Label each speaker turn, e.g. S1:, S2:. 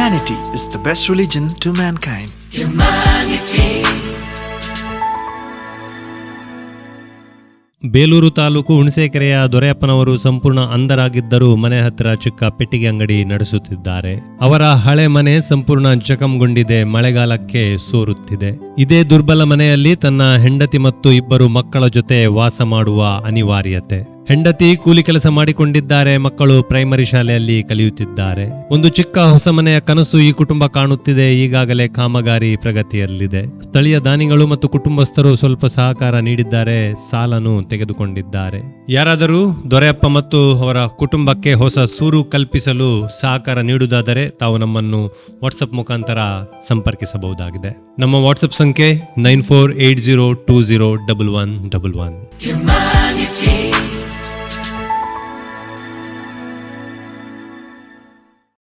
S1: Humanity is the best religion to mankind.
S2: Belur taluk ಹುಣಸೇಕೆರೆಯ ದೊರೆಯಪ್ಪನವರು ಸಂಪೂರ್ಣ ಅಂಧರಾಗಿದ್ದರೂ ಮನೆ ಹತ್ತಿರ ಚಿಕ್ಕ ಪೆಟ್ಟಿಗೆ ಅಂಗಡಿ ನಡೆಸುತ್ತಿದ್ದಾರೆ. ಅವರ ಹಳೆ ಮನೆ ಸಂಪೂರ್ಣ ಜಖಂಗೊಂಡಿದೆ ಮಳೆಗಾಲಕ್ಕೆ ಸೋರುತ್ತಿದೆ. ಇದೇ ದುರ್ಬಲ ಮನೆಯಲ್ಲಿ ತನ್ನ ಹೆಂಡತಿ ಮತ್ತು ಇಬ್ಬರು ಮಕ್ಕಳ ಜೊತೆ ವಾಸ ಮಾಡುವ ಅನಿವಾರ್ಯತೆ. ಹೆಂಡತಿ ಕೂಲಿ ಕೆಲಸ ಮಾಡಿಕೊಂಡಿದ್ದಾರೆ, ಮಕ್ಕಳು ಪ್ರೈಮರಿ ಶಾಲೆಯಲ್ಲಿ ಕಲಿಯುತ್ತಿದ್ದಾರೆ. ಒಂದು ಚಿಕ್ಕ ಹೊಸ ಮನೆಯ ಕನಸು ಈ ಕುಟುಂಬ ಕಾಣುತ್ತಿದೆ, ಈಗಾಗಲೇ ಕಾಮಗಾರಿ ಪ್ರಗತಿಯಲ್ಲಿದೆ. ಸ್ಥಳೀಯ ದಾನಿಗಳು ಮತ್ತು ಕುಟುಂಬಸ್ಥರು ಸ್ವಲ್ಪ ಸಹಕಾರ ನೀಡಿದ್ದಾರೆ, ಸಾಲನು ತೆಗೆದುಕೊಂಡಿದ್ದಾರೆ. ಯಾರಾದರೂ ದೊರೆಯಪ್ಪ ಮತ್ತು ಅವರ ಕುಟುಂಬಕ್ಕೆ ಹೊಸ ಸೂರು ಕಲ್ಪಿಸಲು ಸಹಕಾರ ನೀಡುವುದಾದರೆ ತಾವು ನಮ್ಮನ್ನು ವಾಟ್ಸಪ್ ಮುಖಾಂತರ ಸಂಪರ್ಕಿಸಬಹುದಾಗಿದೆ. ನಮ್ಮ ವಾಟ್ಸಪ್ ಸಂಖ್ಯೆ nine four eight zero two zero double one double one.